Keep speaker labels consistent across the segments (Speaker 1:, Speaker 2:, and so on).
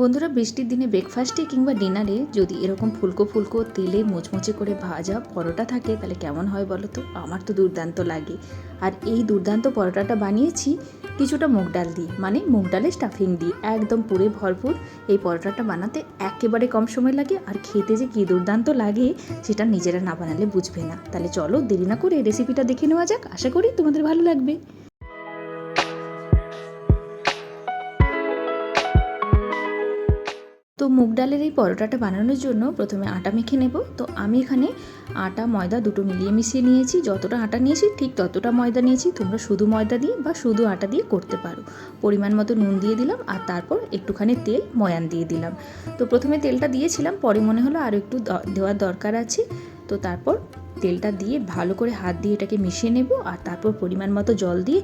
Speaker 1: বন্ধুরা, বৃষ্টির দিনে ব্রেকফাস্টে কিংবা ডিনারে যদি এরকম ফুলকো ফুলকো তেলে মোচমোচে করে ভাজা পরোটা থাকে, তাহলে কেমন হয় বলো তো? আমার তো দুর্দান্ত লাগে। আর এই দুর্দান্ত পরোটাটা বানিয়েছি কিছুটা মুগ ডাল দিয়ে। মানে মুগ ডালের স্টাফিং দিয়ে। একদম পুরে ভরপুর। এই পরোটাটা বানাতে একেবারে কম সময় লাগে। আর খেতে যে কী দুর্দান্ত লাগে, সেটা নিজেরা না বানালে বুঝবে না। তাহলে চলো দেরি না করে রেসিপিটা দেখে নেওয়া যাক। আশা করি তোমাদের ভালো লাগবে। তো মুগ ডালের এই পরোটাটা বানানোর জন্য প্রথমে আটা মেখে নেব। তো আমি এখানে আটা, ময়দা দুটো মিলিয়ে মিশিয়ে নিয়েছি। যতটা আটা নিয়েছি, ঠিক ততটা ময়দা নিয়েছি। তোমরা শুধু ময়দা দিয়ে বা শুধু আটা দিয়ে করতে পারো। পরিমাণ মতো নুন দিয়ে দিলাম আর তারপর একটুখানি তেল ময়ান দিয়ে দিলাম। তো প্রথমে তেলটা দিয়েছিলাম, পরে মনে হলো আরও একটু দেওয়ার দরকার আছে। তো তারপর তেলটা দিয়ে ভালো করে হাত দিয়ে এটাকে মিশিয়ে নেব আর তারপর পরিমাণ মতো জল দিয়ে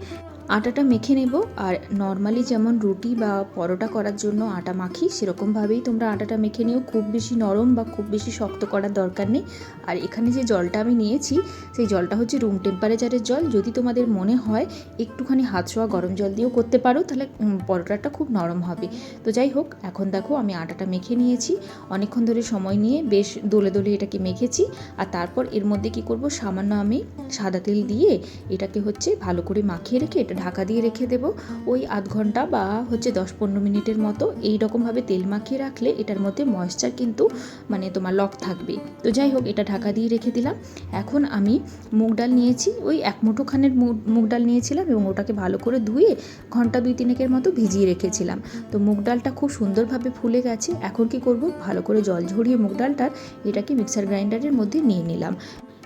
Speaker 1: আটাটা মেখে নেব আর নর্মালি যেমন রুটি বা পরোটা করার জন্য আটা মাখি, সেরকমভাবেই তোমরা আটাটা মেখে নিও। খুব বেশি নরম বা খুব বেশি শক্ত করার দরকার নেই। আর এখানে যে জলটা আমি নিয়েছি, সেই জলটা হচ্ছে রুম টেম্পারেচারের জল। যদি তোমাদের মনে হয় একটুখানি হাত ছোঁয়া গরম জল দিয়েও করতে পারো, তাহলে পরোটাটা খুব নরম হবে। তো যাই হোক, এখন দেখো আমি আটাটা মেখে নিয়েছি। অনেকক্ষণ ধরে সময় নিয়ে বেশ দোলে দোলে এটাকে মেখেছি। আর তারপর এর মধ্যে কি করব? সামান্য আমি সাদা তেল দিয়ে এটাকে হচ্ছে ভালো করে মাখিয়ে রেখে এটা ঢাকা দিয়ে রেখে দেব। ওই আধ ঘণ্টা বা হচ্ছে দশ পনেরো মিনিটের মতো এই রকমভাবে তেল মাখিয়ে রাখলে এটার মধ্যে ময়েশ্চার কিন্তু মানে তোমার লক থাকবে। তো যাই হোক, এটা ঢাকা দিয়ে রেখে দিলাম। এখন আমি মুগ ডাল নিয়েছি। ওই এক মুঠোখানের মুগ ডাল নিয়েছিলাম এবং ওটাকে ভালো করে ধুয়ে ঘণ্টা দুই তিনেকের মতো ভিজিয়ে রেখেছিলাম। তো মুগ ডালটা খুব সুন্দরভাবে ফুলে গেছে। এখন কি করব? ভালো করে জল ঝরিয়ে মুগ ডালটার এটাকে মিক্সার গ্রাইন্ডারের মধ্যে নিয়ে নিলাম।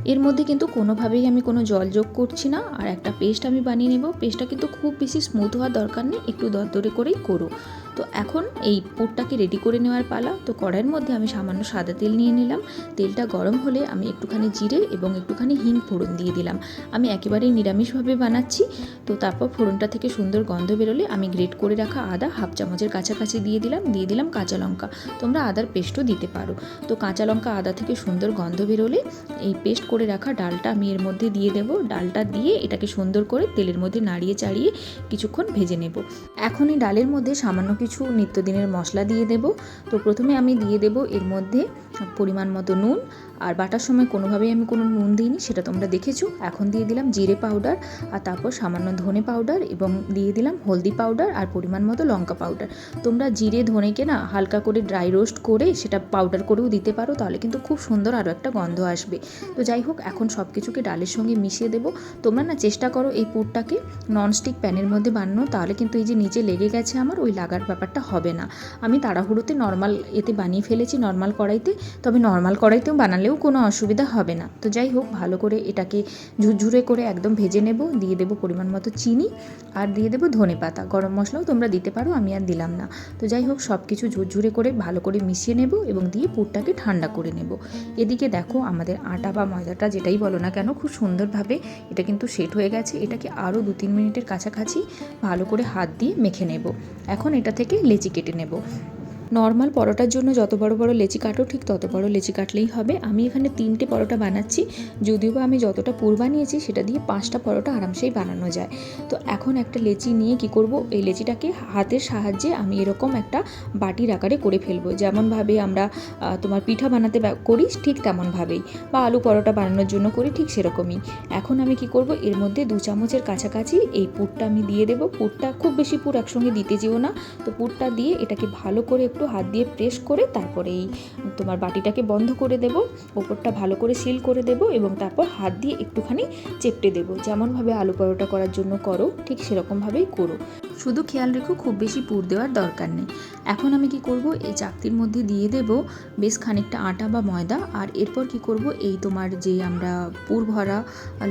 Speaker 1: এর মধ্যে কিন্তু কোনোভাবেই আমি কোনো জল যোগ করছি না, আর একটা পেস্ট আমি বানিয়ে নেব। পেস্টটা কিন্তু খুব বেশি স্মুথ হওয়ার দরকার নেই, একটু দরদরে করেই করো। তো এখন এই পুরটাকে রেডি করে নেওয়ার পালা। তো কড়াইয়ের মধ্যে আমি সামান্য সাদা তেল নিয়ে নিলাম। তেলটা গরম হলে আমি একটুখানি জিরে এবং একটুখানি হিং ফোড়ন দিয়ে দিলাম। আমি একেবারেই নিরামিষভাবে বানাচ্ছি। তো তারপর ফোড়নটা থেকে সুন্দর গন্ধ বেরোলে আমি গ্রেট করে রাখা আদা হাফ চামচের কাছাকাছি দিয়ে দিলাম। দিয়ে দিলাম কাঁচা লঙ্কা। তোমরা আদার পেস্টও দিতে পারো। তো কাঁচা লঙ্কা, আদা থেকে সুন্দর গন্ধ বেরোলে এই পেস্ট করে রাখা ডালটা আমি এর মধ্যে দিয়ে দেব। ডালটা দিয়ে এটাকে সুন্দর করে তেলের মধ্যে নাড়িয়ে চাড়িয়ে কিছুক্ষণ ভেজে নেব। এখন এই ডালের মধ্যে সামান্য কিছু নিত্যদিনের মশলা দিয়ে দেব। তো প্রথমে আমি দিয়ে দেব এর মধ্যে পরিমাণ মতো নুন। আর বাটার সময় কোনোভাবেই আমি কোনো নুন দিইনি, সেটা তোমরা দেখেছ। এখন দিয়ে দিলাম জিরে পাউডার আর তারপর সামান্য ধনে পাউডার এবং দিয়ে দিলাম হলদি পাউডার আর পরিমাণ মতো লঙ্কা পাউডার। তোমরা জিরে ধনেকে না হালকা করে ড্রাই রোস্ট করে সেটা পাউডার করেও দিতে পারো, তাহলে কিন্তু খুব সুন্দর আরও একটা গন্ধ আসবে। তো যাই হোক, এখন সব কিছুকে ডালের সঙ্গে মিশিয়ে দেবো। তোমরা না চেষ্টা করো এই পুরটাকে ননস্টিক প্যানের মধ্যে বানানো তাহলে কিন্তু এই যে নিচে লেগে গেছে আমার, ওই লাগার ব্যাপারটা হবে না। আমি তাড়াহুড়োতে নর্মাল এতে বানিয়ে ফেলেছি নর্মাল কড়াইতে, তবে নর্মাল কড়াইতেও বানালেও কোনো অসুবিধা হবে না। তো যাই হোক, ভালো করে এটাকে ঝুরঝুরে করে একদম ভেজে নেব। দিয়ে দেবো পরিমাণ মতো চিনি আর দিয়ে দেবো ধনে পাতা। গরম মশলাও তোমরা দিতে পারো, আমি আর দিলাম না। তো যাই হোক সব কিছু ঝুরঝুরে করে ভালো করে মিশিয়ে নেব এবং দিয়ে পুরটাকে ঠান্ডা করে নেব। এদিকে দেখো, আমাদের আটা বা ময়দাটা যেটাই বলো না কেন, খুব সুন্দরভাবে এটা কিন্তু সেট হয়ে গেছে। এটাকে আরও দু তিন মিনিটের কাছাকাছি ভালো করে হাত দিয়ে মেখে নেব। এখন এটা থেকে লেচি কেটে নেব। নর্মাল পরোটার জন্য যত বড় বড় লেচি কাটো, ঠিক তত বড় লেচি কাটলেই হবে। আমি এখানে তিনটে পরোটা বানাচ্ছি। যদিও আমি যতটা পুর বানিয়েছি, সেটা দিয়ে পাঁচটা পরোটা আরামসেই বানানো যায়। তো এখন একটা লেচি নিয়ে কি করব? এই লেচিটাকে হাতের সাহায্যে আমি এরকম একটা বাটির আকারে করে ফেলব। যেমনভাবে আমরা তোমার পিঠা বানাতে করি, ঠিক তেমনভাবেই। বা আলু পরোটা বানানোর জন্য করি, ঠিক সেরকমই। এখন আমি কি করব? এর মধ্যে দু চামচের কাছাকাছি এই পুরটা আমি দিয়ে দেবো। পুরটা খুব বেশি পুর একসঙ্গে দিতে যেও না। তো পুরটা দিয়ে এটাকে ভালো করে একটু হাত দিয়ে প্রেস করে তারপরে এই তোমার বাটিটাকে বন্ধ করে দেব, ওপরটা ভালো করে সিল করে দেব এবং তারপর হাত দিয়ে একটুখানি চেপটে দেবো। যেমনভাবে আলু পরোটা করার জন্য করো, ঠিক সেরকমভাবেই করো। শুধু খেয়াল রেখো, খুব বেশি পুর দেওয়ার দরকার নেই। এখন আমি কি করব, এই চাকতির মধ্যে দিয়ে দেব বেশ খানিকটা আটা বা ময়দা আর এরপর কি করব, এই তোমার যে আমরা পুর ভরা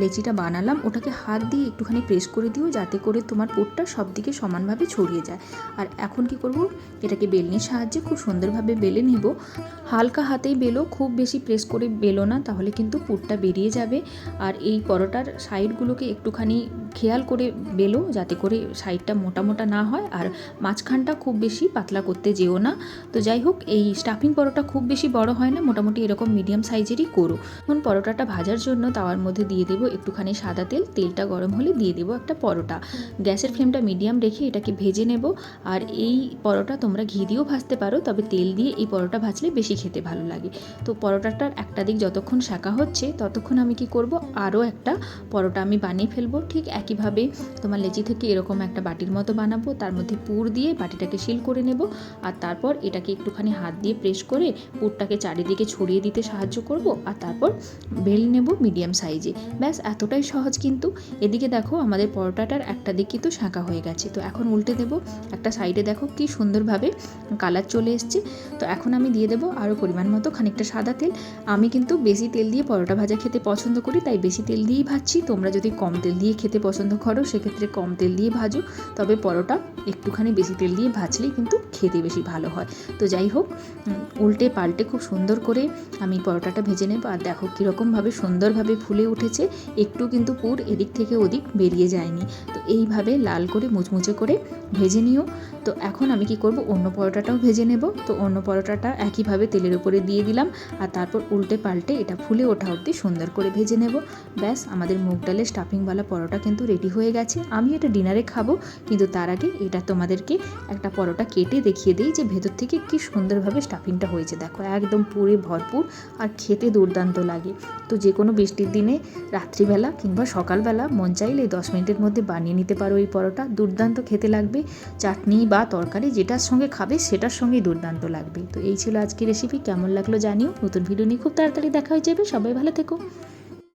Speaker 1: লেচিটা বানালাম, ওটাকে হাত দিয়ে একটুখানি প্রেস করে দিও যাতে করে তোমার পুরটা সব দিকে সমানভাবে ছড়িয়ে যায়। আর এখন কি করব, এটাকে বেলনির সাহায্যে খুব সুন্দরভাবে বেলে নেব। হালকা হাতেই বেলো, খুব বেশি প্রেস করে বেলো না, তাহলে কিন্তু পুরটা বেরিয়ে যাবে। আর এই পরোটার সাইডগুলোকে একটুখানি খেয়াল করে বেলো, যাতে করে সাইডটা মোটা মোটা না হয়, আর মাঝখানটা খুব বেশি পাতলা করতে যেও না। তো যাই হোক, এই স্টাফিং পরোটা খুব বেশি বড় হয় না, মোটামুটি এরকম মিডিয়াম সাইজেরই করো। এখন পরোটাটা ভাজার জন্য তাওয়ার মধ্যে দিয়ে দেবো একটুখানি সাদা তেল, তেলটা গরম হলে দিয়ে দেবো একটা পরোটা। গ্যাসের ফ্লেমটা মিডিয়াম রেখে এটাকে ভেজে নেব। আর এই পরোটা তোমরা ঘি দিয়েও ভাজতে ভাজতে পারো, তবে তেল দিয়ে এই পরোটা ভাজলে বেশি খেতে ভালো লাগে। তো পরোটাটার একটা দিক যতক্ষণ শাঁকা হচ্ছে, ততক্ষণ আমি কি করব? আরও একটা পরোটা আমি বানিয়ে ফেলব। ঠিক একইভাবে তোমার লেচি থেকে এরকম একটা বাটির মতো বানাবো, তার মধ্যে পুর দিয়ে বাটিটাকে শিল করে নেব। আর তারপর এটাকে একটুখানি হাত দিয়ে প্রেস করে পুরটাকে চারিদিকে ছড়িয়ে দিতে সাহায্য করব। আর তারপর বেল নেব মিডিয়াম সাইজে। ব্যাস, এতটাই সহজ কিন্তু। এদিকে দেখো আমাদের পরোটাটার একটা দিক কিন্তু শাঁকা হয়ে গেছে। তো এখন উল্টে দেবো। একটা সাইডে দেখো কি সুন্দরভাবে কালার চলে এসছে। তো এখন আমি দিয়ে দেবো আরও পরিমাণ মতো খানিকটা সাদা তেল। আমি কিন্তু বেশি তেল দিয়ে পরোটা ভাজা খেতে পছন্দ করি, তাই বেশি তেল দিয়েই ভাজছি। তোমরা যদি কম তেল দিয়ে খেতে পছন্দ করো, সেক্ষেত্রে কম তেল দিয়ে ভাজো। তবে পরোটা একটুখানি বেশি তেল দিয়ে ভাজলেই কিন্তু খেতে বেশি ভালো হয়। তো যাই হোক উল্টে পাল্টে খুব সুন্দর করে আমি পরোটাটা ভেজে নেব। আর দেখো কীরকমভাবে সুন্দরভাবে ফুলে উঠেছে। একটু কিন্তু পুর এদিক থেকে ওদিক বেরিয়ে যায়নি। তো এইভাবে লাল করে মুচমুচে করে ভেজে নিও। তো এখন আমি কি করব, অন্য পরোটাটাও ভেজে নেব। তো অন্য পরোটাটা একইভাবে তেলের উপরে দিয়ে দিলাম আর তারপর উল্টে পাল্টে এটা ফুলে ওঠা অবধি সুন্দর করে ভেজে নেব। ব্যাস, আমাদের মুগ ডালের স্টাফিংওয়ালা পরোটা কিন্তু রেডি হয়ে গেছে। আমি এটা ডিনারে খাব, কিন্তু তার আগে এটা তোমাদেরকে একটা পরোটা কেটে দেখিয়ে দিই যে ভেতর থেকে কি সুন্দরভাবে স্টাফিংটা হয়েছে। দেখো, একদম পুরে ভরপুর আর খেতে দুর্দান্ত লাগে। তো যে কোনো বৃষ্টির দিনে, রাত্রিবেলা কিংবা সকালবেলা মন চাইলে দশ মিনিটের মধ্যে বানিয়ে নিতে পারো এই পরোটা। দুর্দান্ত খেতে লাগবে। চাটনি বা তরকারি যেটার সঙ্গে খাবে সেটার সঙ্গেই দুর্দান্ত লাগবে। তো এই ছিল আজকের রেসিপি কেমন লাগল জানিও। নতুন ভিডিও নিয়ে খুব তাড়াতাড়ি দেখা হয়ে যাবে। সবাই ভালো থেকো।